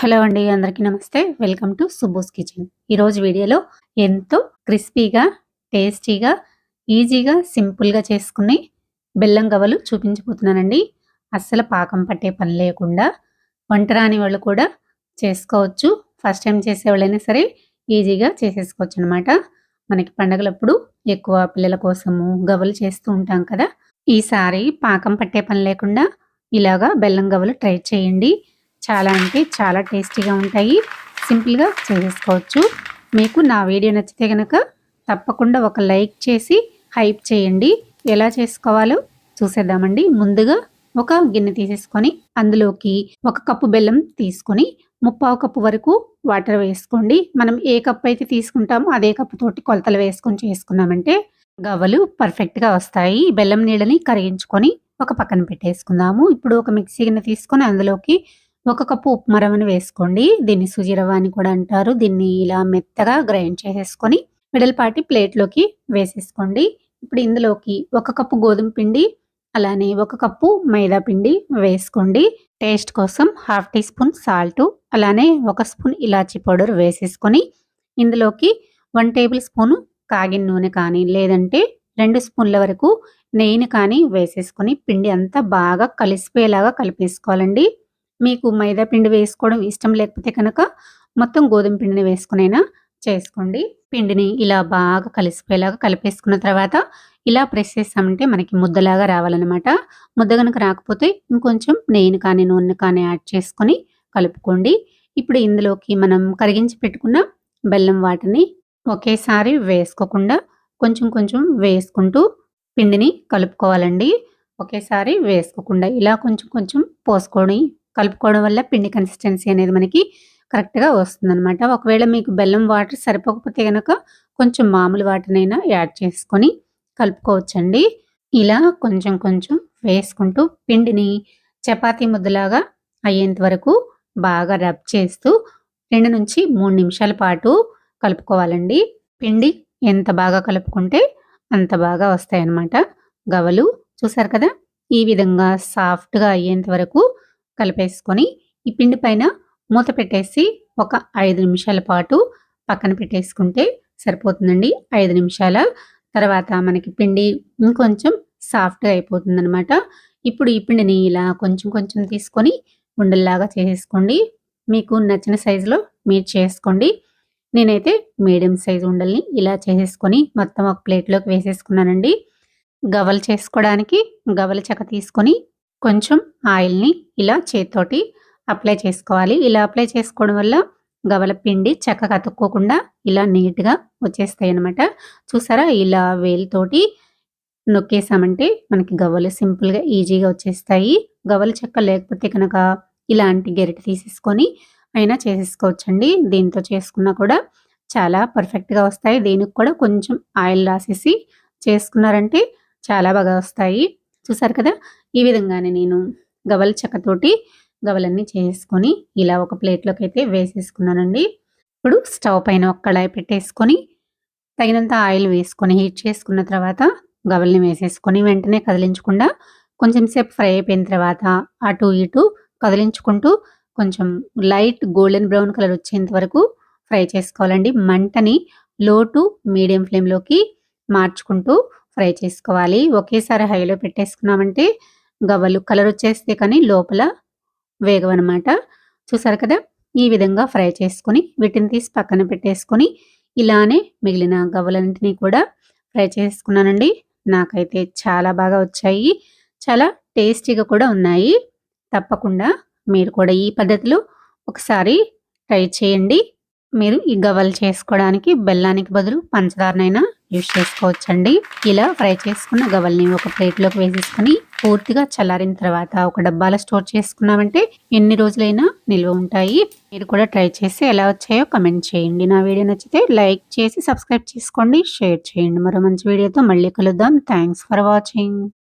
Hello అండి అందరికీ నమస్తే. Welcome to Subbu's kitchen. ఈరోజు వీడియోలో ఎంతో క్రిస్పీగా టేస్టీగా ఈజీగా సింపుల్గా చేసుకుని బెల్లం గవ్వలు చూపించబోతున్నానండి. అస్సలు పాకం పట్టే పని లేకుండా వంట రాని వాళ్ళు కూడా చేసుకోవచ్చు. ఫస్ట్ టైం చేసేవాళ్ళైనా సరే ఈజీగా చేసేసుకోవచ్చు అనమాట మనకి పండగలప్పుడు ఎక్కువ పిల్లల కోసము గవ్వలు చేస్తూ ఉంటాం కదా. ఈసారి పాకం పట్టే పని లేకుండా ఇలాగా బెల్లం గవ్వలు ట్రై చేయండి. చాలా అంటే చాలా టేస్టీగా ఉంటాయి. సింపుల్గా చేసేసుకోవచ్చు. మీకు నా వీడియో నచ్చితే కనుక తప్పకుండా ఒక లైక్ చేసి హైప్ చేయండి. ఎలా చేసుకోవాలో చూసేద్దామండి. ముందుగా ఒక గిన్నె తీసేసుకొని అందులోకి ఒక కప్పు బెల్లం తీసుకొని ముప్పావు కప్పు వరకు వాటర్ వేసుకోండి. మనం ఏ కప్పు అయితే తీసుకుంటామో అదే కప్పు తోటి కొలతలు వేసుకొని చేసుకున్నామంటే గవ్వలు పర్ఫెక్ట్గా వస్తాయి. బెల్లం నీళ్ళని కరిగించుకొని ఒక పక్కన పెట్టేసుకుందాము. ఇప్పుడు ఒక మిక్సీ గిన్నె తీసుకొని అందులోకి ఒక కప్పు ఉప్మా రవ్వను వేసుకోండి. దీన్ని సుజీ రవ్వ అని కూడా అంటారు. దీన్ని ఇలా మెత్తగా గ్రైండ్ చేసేసుకొని మిడల్పాటి ప్లేట్లోకి వేసేసుకోండి. ఇప్పుడు ఇందులోకి ఒక కప్పు గోధుమ పిండి అలానే ఒక కప్పు మైదా పిండి వేసుకోండి. టేస్ట్ కోసం హాఫ్ టీ స్పూన్ సాల్ట్ అలానే ఒక స్పూన్ ఇలాచీ పౌడర్ వేసేసుకొని ఇందులోకి వన్ టేబుల్ స్పూన్ కాగిన నూనె కానీ లేదంటే రెండు స్పూన్ల వరకు నెయ్యిని కానీ వేసేసుకొని పిండి అంతా బాగా కలిసిపోయేలాగా కలిపేసుకోవాలండి. మీకు మైదా పిండి వేసుకోవడం ఇష్టం లేకపోతే కనుక మొత్తం గోధుమ పిండిని వేసుకునైనా చేసుకోండి. పిండిని ఇలా బాగా కలిసిపోయేలాగా కలిపేసుకున్న తర్వాత ఇలా ప్రెస్ చేస్తామంటే మనకి ముద్దలాగా రావాలన్నమాట. ముద్ద కనుక రాకపోతే ఇంకొంచెం నెయ్యిని కానీ నూనె కానీ యాడ్ చేసుకొని కలుపుకోండి. ఇప్పుడు ఇందులోకి మనం కరిగించి పెట్టుకున్న బెల్లం వాటిని ఒకేసారి వేసుకోకుండా కొంచెం కొంచెం వేసుకుంటూ పిండిని కలుపుకోవాలండి. ఒకేసారి వేసుకోకుండా ఇలా కొంచెం కొంచెం పోసుకొని కలుపుకోవడం వల్ల పిండి కన్సిస్టెన్సీ అనేది మనకి కరెక్ట్గా వస్తుందన్నమాట. ఒకవేళ మీకు బెల్లం వాటర్ సరిపోకపోతే కనుక కొంచెం మామూలు వాటర్నైనా యాడ్ చేసుకొని కలుపుకోవచ్చండి. ఇలా కొంచెం కొంచెం వేసుకుంటూ పిండిని చపాతీ ముద్దలాగా అయ్యేంత వరకు బాగా రబ్ చేస్తూ రెండు నుంచి మూడు నిమిషాల పాటు కలుపుకోవాలండి. పిండి ఎంత బాగా కలుపుకుంటే అంత బాగా వస్తాయన్నమాట. గవలు చూసారు కదా? ఈ విధంగా సాఫ్ట్గా అయ్యేంత వరకు కలిపేసుకొని ఈ పిండి పైన మూత పెట్టేసి ఒక ఐదు నిమిషాల పాటు పక్కన పెట్టేసుకుంటే సరిపోతుందండి. ఐదు నిమిషాల తర్వాత మనకి పిండి ఇంకొంచెం సాఫ్ట్గా అయిపోతుంది అనమాట ఇప్పుడు ఈ పిండిని ఇలా కొంచెం కొంచెం తీసుకొని ఉండల్లాగా చేసేసుకోండి. మీకు నచ్చిన సైజులో మీరు చేసుకోండి. నేనైతే మీడియం సైజు ఉండల్ని ఇలా చేసేసుకొని మొత్తం ఒక ప్లేట్లోకి వేసేసుకున్నానండి. గవలు చేసుకోవడానికి గవల చెక్క తీసుకొని కొంచెం ఆయిల్ని ఇలా చేతితోటి అప్లై చేసుకోవాలి. ఇలా అప్లై చేసుకోవడం వల్ల గవల పిండి చక్కగా అతుక్కోకుండా ఇలా నీట్గా వచ్చేస్తాయి అనమాట చూసారా? ఇలా వేలుతోటి నొక్కేసామంటే మనకి గవ్వలు సింపుల్గా ఈజీగా వచ్చేస్తాయి. గవ్వలు చెక్క లేకపోతే కనుక ఇలాంటి గెరిట తీసేసుకొని అయినా చేసేసుకోవచ్చండి. దీంతో చేసుకున్నా కూడా చాలా పర్ఫెక్ట్గా వస్తాయి. దీనికి కూడా కొంచెం ఆయిల్ రాసేసి చేసుకున్నారంటే చాలా బాగా వస్తాయి. చూసారు కదా? ఈ విధంగానే నేను గవల చెక్కతోటి గవలన్నీ చేసుకొని ఇలా ఒక ప్లేట్లోకి అయితే వేసేసుకున్నానండి. ఇప్పుడు స్టవ్ పైన ఒక కళాయి పెట్టేసుకొని తగినంత ఆయిల్ వేసుకొని హీట్ చేసుకున్న తర్వాత గవల్ని వేసేసుకొని వెంటనే కదిలించకుండా కొంచెం సేపు ఫ్రై అయిపోయిన తర్వాత అటు ఇటు కదిలించుకుంటూ కొంచెం లైట్ గోల్డెన్ బ్రౌన్ కలర్ వచ్చేంత వరకు ఫ్రై చేసుకోవాలండి. మంటని లో టు మీడియం ఫ్లేమ్లోకి మార్చుకుంటూ ఫ్రై చేసుకోవాలి. ఒకేసారి హైలో పెట్టేసుకున్నామంటే గవ్వలు కలర్ వచ్చేస్తే కానీ లోపల వేగవన్నమాట. చూసారు కదా? ఈ విధంగా ఫ్రై చేసుకొని వీటిని తీసి పక్కన పెట్టేసుకొని ఇలానే మిగిలిన గవ్వలన్నింటినీ కూడా ఫ్రై చేసుకున్నానండి. నాకైతే చాలా బాగా వచ్చాయి. చాలా టేస్టీగా కూడా ఉన్నాయి. తప్పకుండా మీరు కూడా ఈ పద్ధతిలో ఒకసారి ట్రై చేయండి. మీరు ఈ గవ్వలు చేసుకోవడానికి బెల్లానికి బదులు పంచదారనైనా యూజ్ చేసుకోవచ్చండి. ఇలా ఫ్రై చేసుకున్న గవల్ని ఒక ప్లేట్లోకి వేసేసుకుని పూర్తిగా చల్లారిన తర్వాత ఒక డబ్బాలో స్టోర్ చేసుకున్నామంటే ఎన్ని రోజులైనా నిల్వ ఉంటాయి. మీరు కూడా ట్రై చేసి ఎలా వచ్చాయో కమెంట్ చేయండి. నా వీడియో నచ్చితే లైక్ చేసి సబ్స్క్రైబ్ చేసుకోండి. షేర్ చేయండి. మరో మంచి వీడియోతో మళ్ళీ కలుద్దాం. Thanks for watching.